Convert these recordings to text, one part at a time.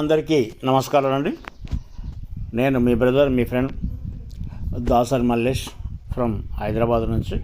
అందరికీ నమస్కారం అండి నేను మీ బ్రదర్ మీ ఫ్రెండ్ దాసరి మల్లేష్ ఫ్రమ్ హైదరాబాద్ నుంచి.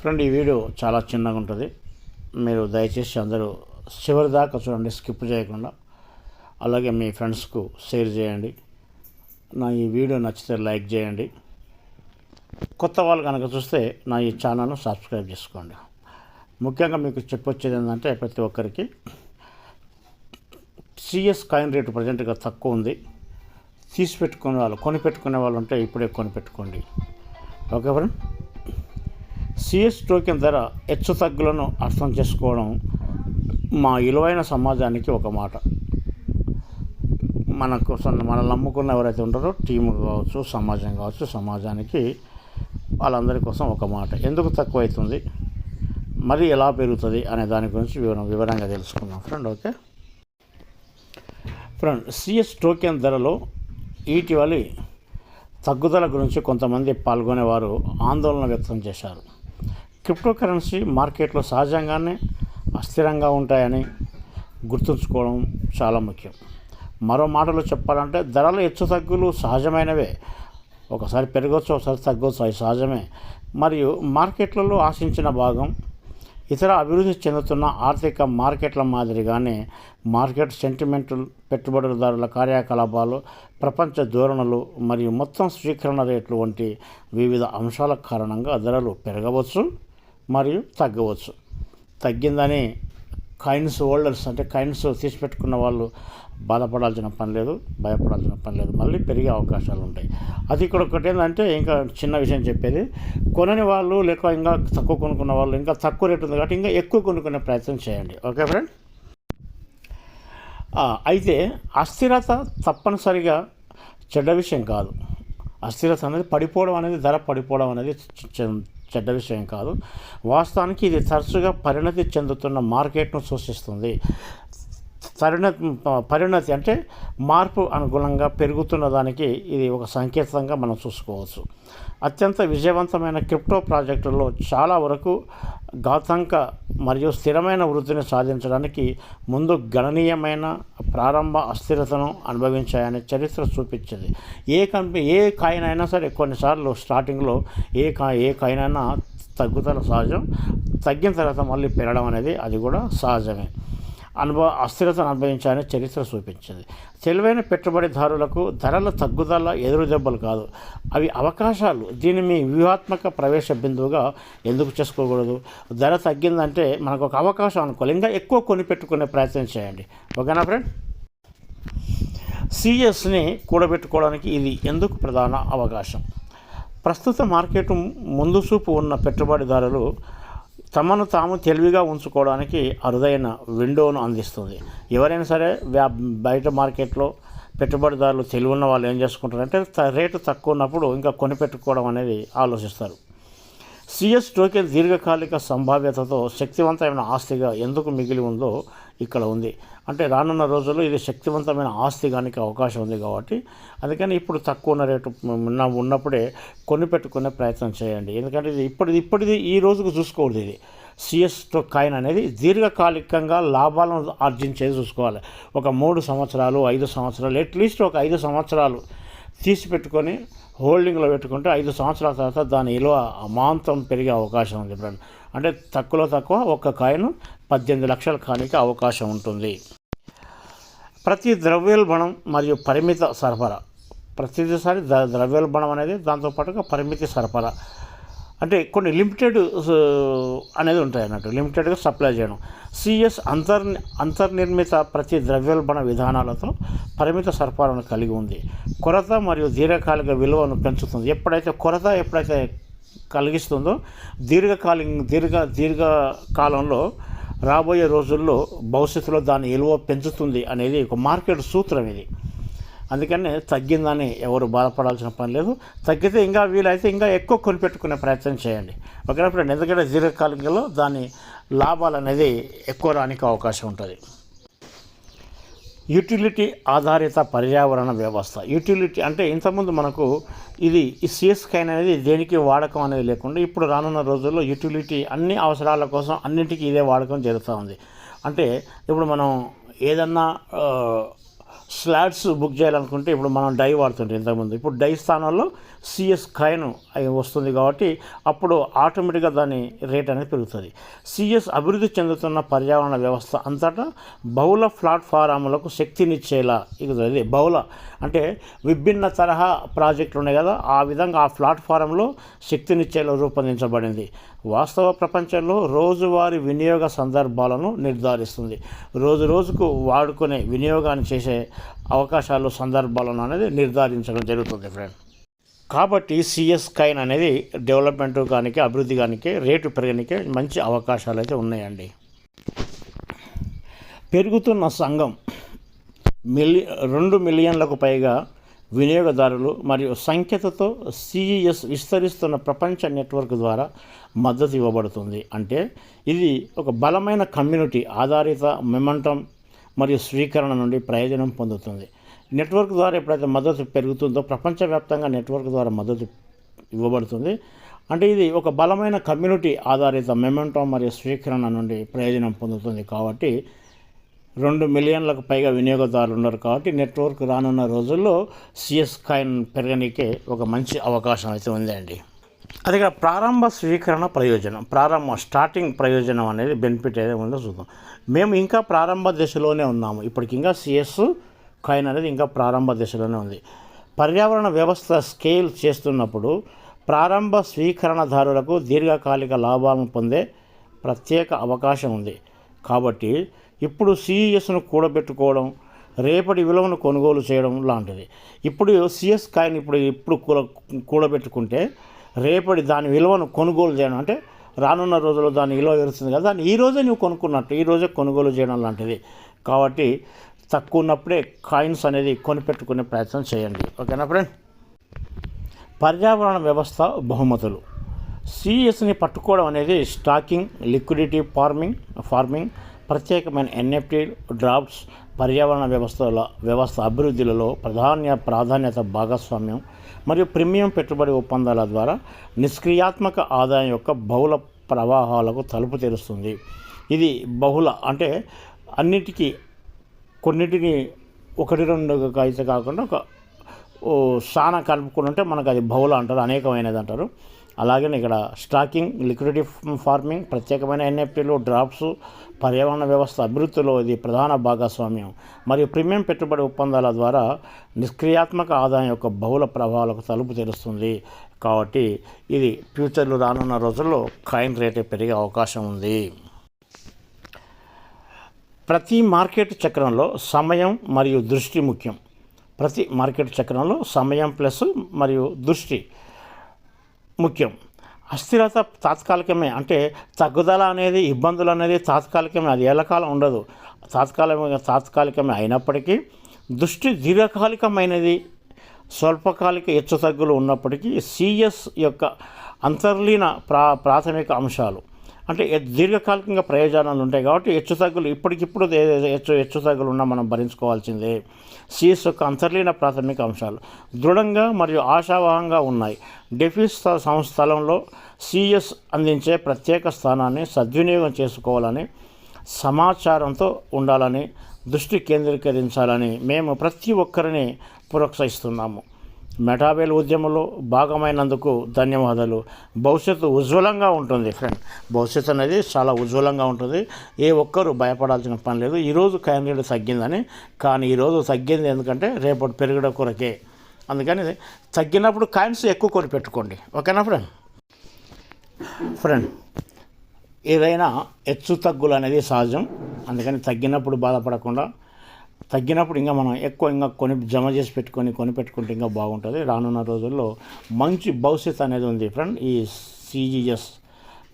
ఫ్రెండ్ ఈ వీడియో చాలా చిన్నగా ఉంటుంది. మీరు దయచేసి అందరూ చివరి దాకా చూడండి స్కిప్ చేయకుండా. అలాగే మీ ఫ్రెండ్స్కు షేర్ చేయండి. నా ఈ వీడియో నచ్చితే లైక్ చేయండి. కొత్త వాళ్ళు కనుక చూస్తే నా ఈ ఛానల్ను సబ్స్క్రైబ్ చేసుకోండి. ముఖ్యంగా మీకు చెప్పొచ్చేది ఏంటంటే ప్రతి ఒక్కరికి సిఎస్ కాయిన్ రేటు ప్రజెంట్గా తక్కువ ఉంది. తీసి పెట్టుకునే వాళ్ళు కొని పెట్టుకునే వాళ్ళు ఉంటే ఇప్పుడే కొని పెట్టుకోండి ఓకే ఫ్రెండ్ సిఎస్ టోకెన్ ధర హెచ్చు తగ్గులను అర్థం చేసుకోవడం మా విలువైన సమాజానికి ఒక మాట. మన కోసం మనల్ని నమ్ముకున్న ఎవరైతే ఉంటారో టీం కావచ్చు సమాజం కావచ్చు సమాజానికి వాళ్ళందరి కోసం ఒక మాట. ఎందుకు తక్కువ అవుతుంది మరి ఎలా పెరుగుతుంది? అనే దాని గురించి వివరం వివరంగా తెలుసుకుందాం. Friend okay? Friend CS token ధరలో ఇటీవలి తగ్గుదల గురించి కొంతమంది పాల్గొనేవారు ఆందోళన వ్యక్తం చేశారు. క్రిప్టో కరెన్సీ మార్కెట్లో సహజంగానే అస్థిరంగా ఉంటాయని గుర్తుంచుకోవడం చాలా ముఖ్యం. మరో మాటలో చెప్పాలంటే ధరల హెచ్చు తగ్గులు సహజమైనవే. ఒకసారి పెరగవచ్చు ఒకసారి తగ్గవచ్చు అవి సహజమే. మరియు మార్కెట్లలో ఆశించిన భాగం ఇతర అభివృద్ధి చెందుతున్న ఆర్థిక మార్కెట్ల మాదిరిగానే మార్కెట్ సెంటిమెంటల్ పెట్టుబడిదారుల కార్యకలాపాలు ప్రపంచ ధోరణులు మరియు మొత్తం స్వీకరణ రేట్లు వంటి వివిధ అంశాల కారణంగా ధరలు పెరగవచ్చు మరియు తగ్గవచ్చు. తగ్గిందని కాయిన్స్ హోల్డర్స్ అంటే కాయిన్స్ తీసిపెట్టుకున్న వాళ్ళు బాధపడాల్సిన పని లేదు భయపడాల్సిన పని లేదు. మళ్ళీ పెరిగే అవకాశాలు ఉంటాయి. అది ఇక్కడ ఒకటి ఏంటంటే ఇంకా చిన్న విషయం చెప్పేది కొనని వాళ్ళు లేక ఇంకా తక్కువ కొనుక్కున్న వాళ్ళు ఇంకా తక్కువ రేటు ఉంది కాబట్టి ఇంకా ఎక్కువ కొనుక్కునే ప్రయత్నం చేయండి. Okay friend? అయితే అస్థిరత తప్పనిసరిగా చెడ్డ విషయం కాదు. అస్థిరత అనేది పడిపోవడం అనేది ధర పడిపోవడం అనేది చెడ్డ విషయం కాదు. వాస్తవానికి ఇది తరచుగా పరిణతి చెందుతున్న మార్కెట్ను సూచిస్తుంది. పరిణతి పరిణతి అంటే మార్పు అనుగుణంగా పెరుగుతున్న దానికి ఇది ఒక సంకేతంగా మనం చూసుకోవచ్చు. అత్యంత విజయవంతమైన క్రిప్టో ప్రాజెక్టుల్లో చాలా వరకు ఘాతాంక మరియు స్థిరమైన వృద్ధిని సాధించడానికి ముందు గణనీయమైన ప్రారంభ అస్థిరతను అనుభవించాయని చరిత్ర చూపించింది. ఏ కంపెనీ ఏ కాయిన్ అయినా సరే కొన్నిసార్లు స్టార్టింగ్లో ఏ కా ఏ కాయిన్ అయినా తగ్గుదల సహజం తగ్గిన తర్వాత మళ్ళీ పెరగడం అనేది అది కూడా సహజమే. అనుభవ అస్థిరతను అనుభవించాలని చరిత్ర చూపించింది. తెలివైన పెట్టుబడిదారులకు ధరల తగ్గుదల ఎదురు దెబ్బలు కాదు. అవి అవకాశాలు. దీన్ని మీ వ్యూహాత్మక ప్రవేశ బిందువుగా ఎందుకు చేసుకోకూడదు? ధర తగ్గిందంటే మనకు ఒక అవకాశం అనుకోవాలి. ఇంకా ఎక్కువ కొని పెట్టుకునే ప్రయత్నం చేయండి. ఓకేనా ఫ్రెండ్? సిఎస్ని కూడబెట్టుకోవడానికి ఇది ఎందుకు ప్రధాన అవకాశం? ప్రస్తుత మార్కెట్ ముందు చూపు ఉన్న పెట్టుబడిదారులు తమను తాము తెలివిగా ఉంచుకోవడానికి అరుదైన విండోను అందిస్తుంది. ఎవరైనా సరే వ్యా బయట మార్కెట్లో పెట్టుబడిదారులు తెలివి ఉన్న వాళ్ళు ఏం చేసుకుంటారంటే రేటు తక్కువ ఉన్నప్పుడు ఇంకా కొనిపెట్టుకోవడం అనేది ఆలోచిస్తారు. సిఎస్ టోకెన్ దీర్ఘకాలిక సంభావ్యతతో శక్తివంతమైన ఆస్తిగా ఎందుకు మిగిలి ఉందో ఇక్కడ ఉంది. అంటే రానున్న రోజుల్లో ఇది శక్తివంతమైన ఆస్తి కానికి అవకాశం ఉంది కాబట్టి అందుకని ఇప్పుడు తక్కువ ఉన్న రేటు ఉన్న ఉన్నప్పుడే కొని పెట్టుకునే ప్రయత్నం చేయండి. ఎందుకంటే ఇది ఇప్పటిది ఇప్పటిది ఈ రోజుకు చూసుకోకూడదు ఇది. సిఎస్ కాయిన్ అనేది దీర్ఘకాలికంగా లాభాలను ఆర్జించేది చూసుకోవాలి. ఒక మూడు సంవత్సరాలు ఐదు సంవత్సరాలు అట్లీస్ట్ ఒక ఐదు సంవత్సరాలు తీసి పెట్టుకొని హోల్డింగ్లో పెట్టుకుంటే ఐదు సంవత్సరాల తర్వాత దాని విలువ అమాంతం పెరిగే అవకాశం ఉంది ఫ్రెండ్ అంటే తక్కువలో తక్కువ ఒక్క కాయిన్ పద్దెనిమిది లక్షల కానికి అవకాశం ఉంటుంది. ప్రతి ద్రవ్యోల్బణం మరియు పరిమిత సరఫరా. ప్రతిసారి ద ద్రవ్యోల్బణం అనేది దాంతోపాటుగా పరిమితి సరఫరా. అంటే కొన్ని లిమిటెడ్ అనేది ఉంటాయి అన్నట్టు. లిమిటెడ్గా సప్లై చేయడం. సిఎస్ అంతర్ అంతర్నిర్మిత ప్రతి ద్రవ్యోల్బణ విధానాలతో పరిమిత సరఫరాను కలిగి ఉంది. కొరత మరియు దీర్ఘకాలిక విలువను పెంచుతుంది. ఎప్పుడైతే కొరత ఎప్పుడైతే కలిగిస్తుందో దీర్ఘకాలి దీర్ఘ దీర్ఘకాలంలో రాబోయే రోజుల్లో భవిష్యత్తులో దాని విలువ పెంచుతుంది అనేది ఒక మార్కెట్ సూత్రం ఇది. అందుకనే తగ్గిందని ఎవరు బాధపడాల్సిన పని లేదు. తగ్గితే ఇంకా వీలైతే ఇంకా ఎక్కువ కొనిపెట్టుకునే ప్రయత్నం చేయండి. ఓకేనా ఫ్రెండ్ ఎందుకంటే దీర్ఘకాలికంలో దాని లాభాలు అనేది ఎక్కువ రానికి అవకాశం ఉంటుంది. యూటిలిటీ ఆధారిత పర్యావరణ వ్యవస్థ. యూటిలిటీ అంటే ఇంతకుముందు మనకు ఇది ఈ సిఎస్కైన్ అనేది దేనికి వాడకం అనేది లేకుండా ఇప్పుడు రానున్న రోజుల్లో యూటిలిటీ అన్ని అవసరాల కోసం అన్నింటికీ ఇదే వాడకం జరుగుతూ ఉంది. అంటే ఇప్పుడు మనం ఏదన్నా స్లాట్స్ బుక్ చేయాలనుకుంటే ఇప్పుడు మనం డై వాడుతుంటే ఇంతకుముందు. ఇప్పుడు డై స్థానంలో సిఎస్ క్రైన్ అవి వస్తుంది కాబట్టి అప్పుడు ఆటోమేటిక్గా దాని రేట్ అనేది పెరుగుతుంది. సిఎస్ అభివృద్ధి చెందుతున్న పర్యావరణ వ్యవస్థ అంతటా బహుళ ప్లాట్ఫారాములకు శక్తినిచ్చేలా ఇది బహుళ అంటే విభిన్న తరహా ప్రాజెక్టులు ఉన్నాయి కదా ఆ విధంగా ఆ ప్లాట్ఫారంలో శక్తినిచ్చేలా రూపొందించబడింది. వాస్తవ ప్రపంచంలో రోజువారీ వినియోగ సందర్భాలను నిర్ధారిస్తుంది. రోజు రోజుకు వాడుకునే వినియోగాన్ని చేసే అవకాశాలు సందర్భాలను అనేది నిర్ధారించడం జరుగుతుంది ఫ్రెండ్ కాబట్టి సిఎస్ కైన్ అనేది డెవలప్మెంట్ కానీ అభివృద్ధి కానీ రేటు పెరగడానికి మంచి అవకాశాలు అయితే ఉన్నాయండి. పెరుగుతున్న సంఘం మిలి రెండు మిలియన్లకు పైగా వినియోగదారులు మరియు సంఖ్యతతో సిఈఎస్ విస్తరిస్తున్న ప్రపంచ నెట్వర్క్ ద్వారా మద్దతు ఇవ్వబడుతుంది. అంటే ఇది ఒక బలమైన కమ్యూనిటీ ఆధారిత మెమంటం మరియు స్వీకరణ నుండి ప్రయోజనం పొందుతుంది. నెట్వర్క్ ద్వారా ఎప్పుడైతే మద్దతు పెరుగుతుందో ప్రపంచవ్యాప్తంగా నెట్వర్క్ ద్వారా మద్దతు ఇవ్వబడుతుంది. అంటే ఇది ఒక బలమైన కమ్యూనిటీ ఆధారిత మెమెంటో మరియు స్వీకరణ నుండి ప్రయోజనం పొందుతుంది కాబట్టి రెండు మిలియన్లకు పైగా వినియోగదారులు ఉన్నారు కాబట్టి నెట్వర్క్ రానున్న రోజుల్లో సిఎస్ కాయిన్ పెరగనీకే ఒక మంచి అవకాశం అయితే ఉందండి. అదే ప్రారంభ స్వీకరణ ప్రయోజనం ప్రారంభ స్టార్టింగ్ ప్రయోజనం అనేది బెనిఫిట్ ఏదో ఉందో చూద్దాం. మేము ఇంకా ప్రారంభ దశలోనే ఉన్నాము. ఇప్పటికి ఇంకా సిఎస్ కాయిన్ అనేది ఇంకా ప్రారంభ దశలోనే ఉంది. పర్యావరణ వ్యవస్థ స్కేల్ చేస్తున్నప్పుడు ప్రారంభ స్వీకరణదారులకు దీర్ఘకాలిక లాభాలను పొందే ప్రత్యేక అవకాశం ఉంది. కాబట్టి ఇప్పుడు సిఈఎస్ను కూడబెట్టుకోవడం రేపటి విలువను కొనుగోలు చేయడం లాంటిది. ఇప్పుడు సిఎస్ కాయిన్ ఇప్పుడు ఇప్పుడు కూడ కూడబెట్టుకుంటే రేపటి దాని విలువను కొనుగోలు చేయడం అంటే రానున్న రోజుల్లో దాని విలువ పెరుగుతుంది కదా దాన్ని ఈ రోజే నువ్వు కొనుక్కున్నట్టు ఈ రోజే కొనుగోలు చేయడం లాంటిది. కాబట్టి తక్కువ ఉన్నప్పుడే కాయిన్స్ అనేది కొనిపెట్టుకునే ప్రయత్నం చేయండి. ఓకేనా ఫ్రెండ్? పర్యావరణ వ్యవస్థ బహుమతులు. సిఎస్ని పట్టుకోవడం అనేది స్టాకింగ్ లిక్విడిటీ ఫార్మింగ్ ఫార్మింగ్ ప్రత్యేకమైన ఎన్ఎఫ్టీ డ్రాఫ్ట్స్ పర్యావరణ వ్యవస్థల వ్యవస్థ అభివృద్ధిలో ప్రధాన ప్రాధాన్యత భాగస్వామ్యం మరియు ప్రీమియం పెట్టుబడి ఒప్పందాల ద్వారా నిష్క్రియాత్మక ఆదాయం యొక్క బహుళ ప్రవాహాలకు తలుపు తెరుస్తుంది. ఇది బహుళ అంటే అన్నిటికీ కొన్నిటిని ఒకటి రెండు అయితే కాకుండా ఒక ఓ సాన కలుపుకుని ఉంటే మనకు అది బహుళ అంటారు అనేకమైనది అంటారు. అలాగే ఇక్కడ స్టాకింగ్ లిక్విడిటీ ఫార్మింగ్ ప్రత్యేకమైన ఎన్ఎఫ్టీలు డ్రాప్స్ పర్యావరణ వ్యవస్థ అభివృద్ధిలో ఇది ప్రధాన భాగస్వామ్యం. మరియు ప్రీమియం పెట్టుబడి ఒప్పందాల ద్వారా నిష్క్రియాత్మక ఆదాయం యొక్క బహుళ ప్రభావాలకు తలుపు తెరుస్తుంది. కాబట్టి ఇది ఫ్యూచర్లో రానున్న రోజుల్లో కాయిన్ రేటు పెరిగే అవకాశం ఉంది. ప్రతి మార్కెట్ చక్రంలో సమయం మరియు దృష్టి ముఖ్యం. ప్రతి మార్కెట్ చక్రంలో సమయం ప్లస్ మరియు దృష్టి. ముఖ్యం. అస్థిరత తాత్కాలికమే. అంటే తగ్గుదల అనేది ఇబ్బందులు అనేది తాత్కాలికమే. అది ఎల్లకాలం ఉండదు. తాత్కాలిక తాత్కాలికమే అయినప్పటికీ దృష్టి దీర్ఘకాలికమైనది. స్వల్పకాలిక హెచ్చుతగ్గులు ఉన్నప్పటికీ సిఎస్ యొక్క అంతర్లీన ప్రా ప్రాథమిక అంశాలు. అంటే దీర్ఘకాలికంగా ప్రయోజనాలు ఉంటాయి కాబట్టి హెచ్చుతగ్గులు ఇప్పటికిప్పుడు హెచ్చు హెచ్చు హెచ్చుతగ్గులు ఉన్నా మనం భరించుకోవాల్సిందే. సిఎస్ యొక్క అంతర్లీన ప్రాథమిక అంశాలు. దృఢంగా మరియు ఆశావహంగా ఉన్నాయి. డెఫిస్ సంస్థలంలో సిఎస్ అందించే ప్రత్యేక స్థానాన్ని సద్వినియోగం చేసుకోవాలని సమాచారంతో ఉండాలని దృష్టి కేంద్రీకరించాలని మేము ప్రతి ఒక్కరిని ప్రోత్సహిస్తున్నాము. మెటాబేల్ ఉద్యమంలో భాగమైనందుకు ధన్యవాదాలు. భవిష్యత్తు ఉజ్వలంగా ఉంటుంది ఫ్రెండ్ భవిష్యత్తు అనేది చాలా ఉజ్వలంగా ఉంటుంది. ఏ ఒక్కరూ భయపడాల్సిన పని లేదు. ఈరోజు కాయిన్ తగ్గిందని కానీ ఈరోజు తగ్గింది ఎందుకంటే రేపటి పెరగడం కొరకే. అందుకని తగ్గినప్పుడు కాయిన్స్ ఎక్కువ కొని పెట్టుకోండి. ఓకేనా ఫ్రెండ్ ఫ్రెండ్ ఏదైనా హెచ్చు తగ్గులు అనేది సహజం. అందుకని తగ్గినప్పుడు బాధపడకుండా తగ్గినప్పుడు ఇంకా మనం ఎక్కువ ఇంకా కొని జమ చేసి పెట్టుకొని కొని పెట్టుకుంటే ఇంకా బాగుంటుంది. రానున్న రోజుల్లో మంచి భవిష్యత్తు అనేది ఉంది ఫ్రెండ్ ఈ సిజిఎస్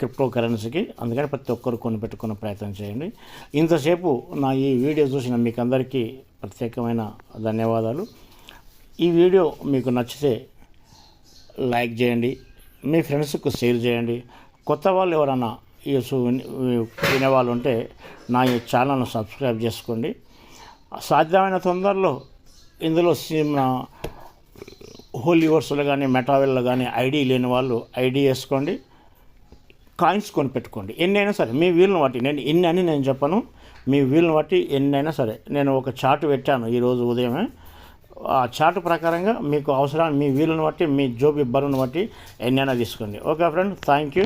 క్రిప్టో కరెన్సీకి అందుకని ప్రతి ఒక్కరు కొని పెట్టుకునే ప్రయత్నం చేయండి. ఇంతసేపు నా ఈ వీడియో చూసిన మీకు అందరికీ ప్రత్యేకమైన ధన్యవాదాలు. ఈ వీడియో మీకు నచ్చితే లైక్ చేయండి మీ ఫ్రెండ్స్కు షేర్ చేయండి. కొత్త వాళ్ళు ఎవరైనా ఈ వినేవాళ్ళు ఉంటే నా ఈ ఛానల్ను సబ్స్క్రైబ్ చేసుకోండి. సాధ్యమైన తొందరలో ఇందులో సి- మన హోల్ యూవర్స్లో కానీ మెటావెల్లో కానీ ఐడి లేని వాళ్ళు ఐడి వేసుకోండి కాయిన్స్ కొని పెట్టుకోండి ఎన్ని అయినా సరే మీ వీలును బట్టి నేను ఎన్ని అని నేను చెప్పను. మీ వీలుని బట్టి ఎన్నైనా సరే నేను ఒక చార్ట్ పెట్టాను ఈరోజు ఉదయమే. ఆ చార్ట్ ప్రకారంగా మీకు అవసరాన్ని మీ వీలుని బట్టి మీ జోబి బరువును బట్టి ఎన్నైనా తీసుకోండి. Okay friend thank you.